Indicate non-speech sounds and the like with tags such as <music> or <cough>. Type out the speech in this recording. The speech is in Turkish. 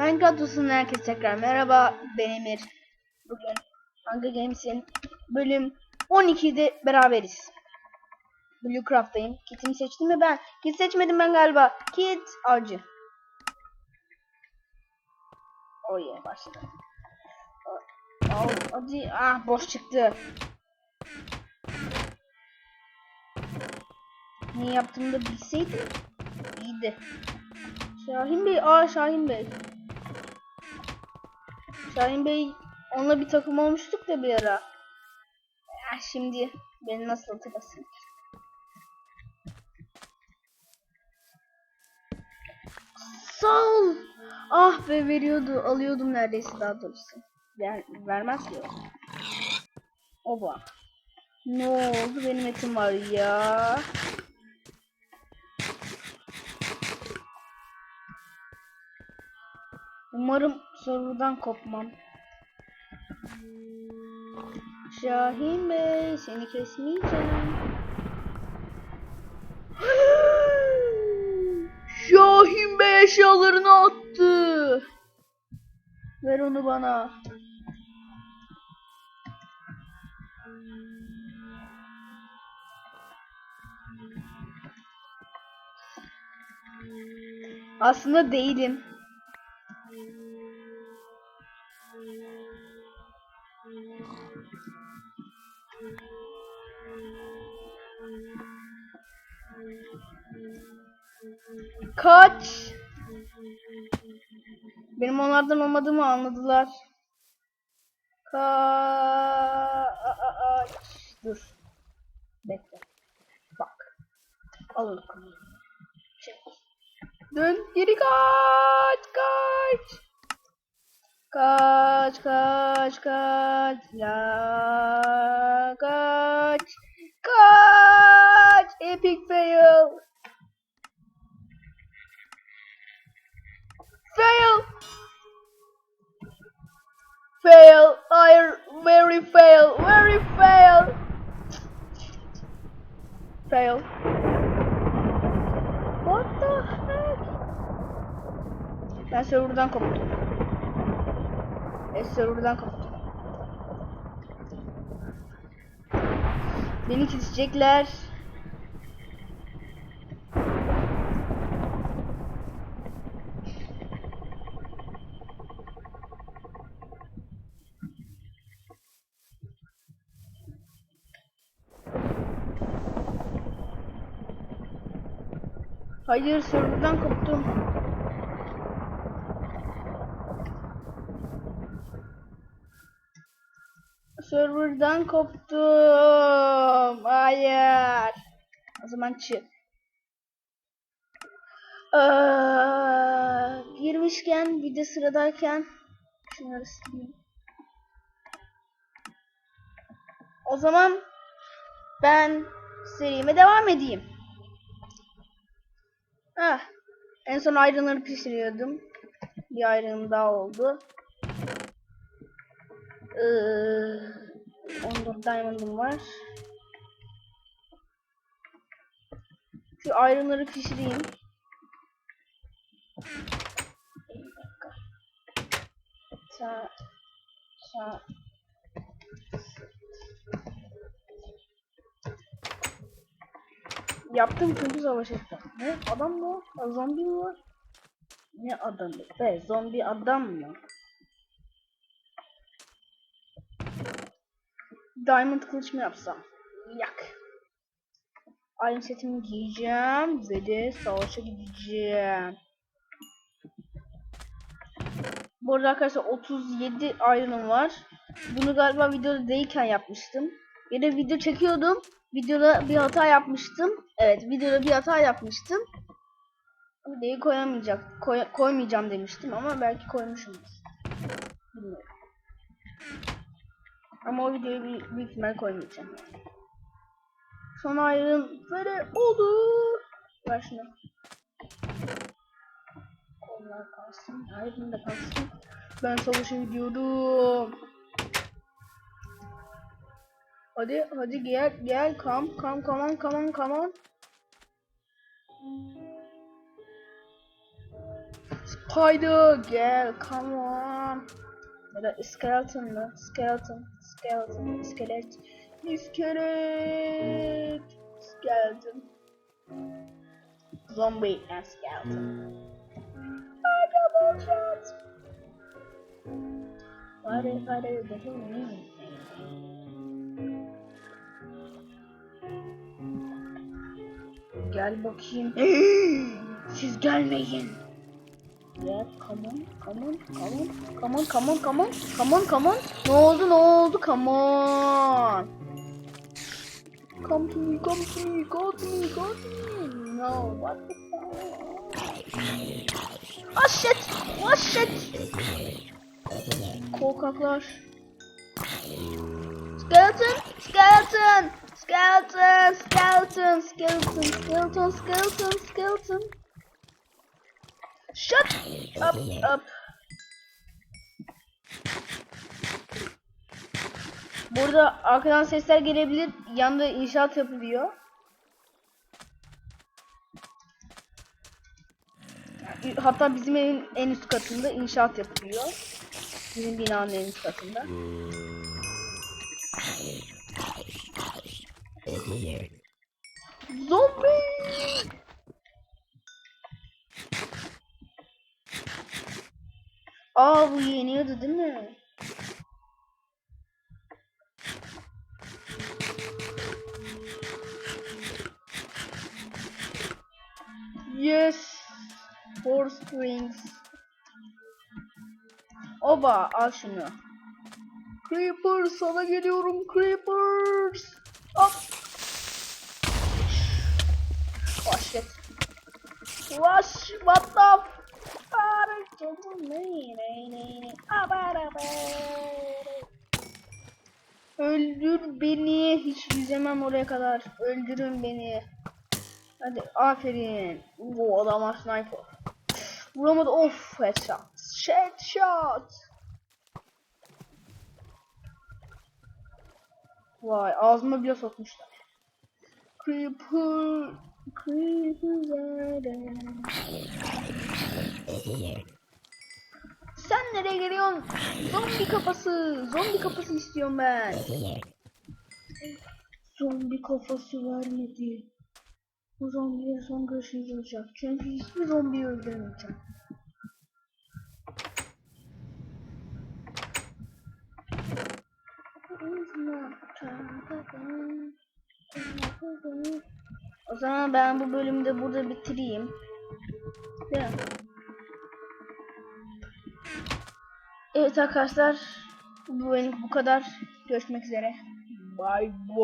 Minecraft olsun herkese tekrar merhaba ben Emir. Bugün Hunger Games'in bölüm 12'de beraberiz. Bluecraft'tayım. Kit'imi seçtim mi ben? Kit seçmedim ben galiba. Kit avcı. Oh yeah başladı. Oh, hadi ah boş çıktı. Ne yaptığımı da bilseydim iyiydi. Şahin Bey, aa Şahin Bey. Şahin Bey onunla bir takım olmuştuk da bir ara. Ya şimdi beni nasıl hatırlasın? Sağ ol. Ah be veriyordu, alıyordum neredeyse daha doğrusu. Ver, vermez ki. Oba. Ne oldu benim etim var ya. Umarım sorudan kopmam. Şahin Bey seni kesmeyeceğim. <gasps> Şahin Bey eşyalarını attı. Ver onu bana. Aslında değilim. Kaç. Benim onlardan olmadığımı anladılar. Kaç. Dur. Bekle. Bak. Al onu. Dön. Geri kaç. Kaç. Kaç kaç kaç ya kaç kaç epic fail. Fail. Fail. I very fail. Very fail. Fail. What the heck ben serverdan koptum. E serverdan koptum. Beni kesecekler. Hayır serverdan koptum. Serverdan koptum. Hayır. O zaman çık. Aa, girmişken bir de sıradayken şunları sileyim. O zaman ben serime devam edeyim. Ah, en son ayrımları pişiriyordum. Bir ayrım daha oldu. Ee, 14 diamond'ım var. Şu ayrımları pişireyim. Sa sa Yaptım çünkü savaş ettim. Ne? Adam mı? Zombi mi var? Ne adamı? Be zombi adam mı? Diamond kılıç mı yapsam? Yak. Iron setimi giyeceğim ve de savaşa gideceğim. Bu arada arkadaşlar 37 iron'um var. Bunu galiba videoda değilken yapmıştım. Ya da video çekiyordum. Videoda bir hata yapmıştım. Evet videoda bir hata yapmıştım. Videoyu koyamayacak, koy, koymayacağım demiştim ama belki koymuşumdur. Bilmiyorum. Ama o videoyu büyük, büyük ihtimal koymayacağım. Son ayrıntıları olur. Ver şunu. Kollar kalsın. Ayrın da kalsın. Ben savaşa gidiyorum. Hadi hadi gel gel on come on come on. Haydi gel come on. Ya da skeleton mı? Skeleton, skeleton, iskelet, iskelet, skeleton. Zombie and skeleton. I double shot. Why did why did the hell me? Gel bakayım. Siz gelmeyin. Yeah, come on, come on, come on, come on, come on, come on, come on, come on. Ne oldu, ne oldu? Come on. Come to me, come to me, go to me, go to me. No, what the fuck? Oh shit, oh shit. Korkaklar. Skeleton, skeleton, skeleton, skeleton, skeleton, skeleton, skeleton, skeleton. Shut up, up. Burada arkadan sesler gelebilir. Yanda inşaat yapılıyor. Hatta bizim evin en üst katında inşaat yapılıyor. Bizim binanın en üst katında. Zombi! Aa bu yeniyordu değil mi? Yes. Four strings. Oba al şunu. Creeper sana geliyorum Creepers. Hop. Oh shit. Wash what the f- Öldür beni. Hiç yüzemem oraya kadar. Öldürün beni. Hadi aferin. Bu adamlar sniper. Vuramadı. Of headshot. Headshot. Vay ağzıma bile sokmuşlar. Creeper. Creeper. Sen nereye geliyorsun? Zombi kafası. Zombi kafası istiyorum ben. Zombi kafası vermedi. Bu zombiye son görüşümüz olacak. Çünkü hiçbir zombiyi öldürmeyeceğim. O zaman ben bu bölümü de burada bitireyim. Değil mi? Evet arkadaşlar bu benim bu kadar. Görüşmek üzere. Bye bye.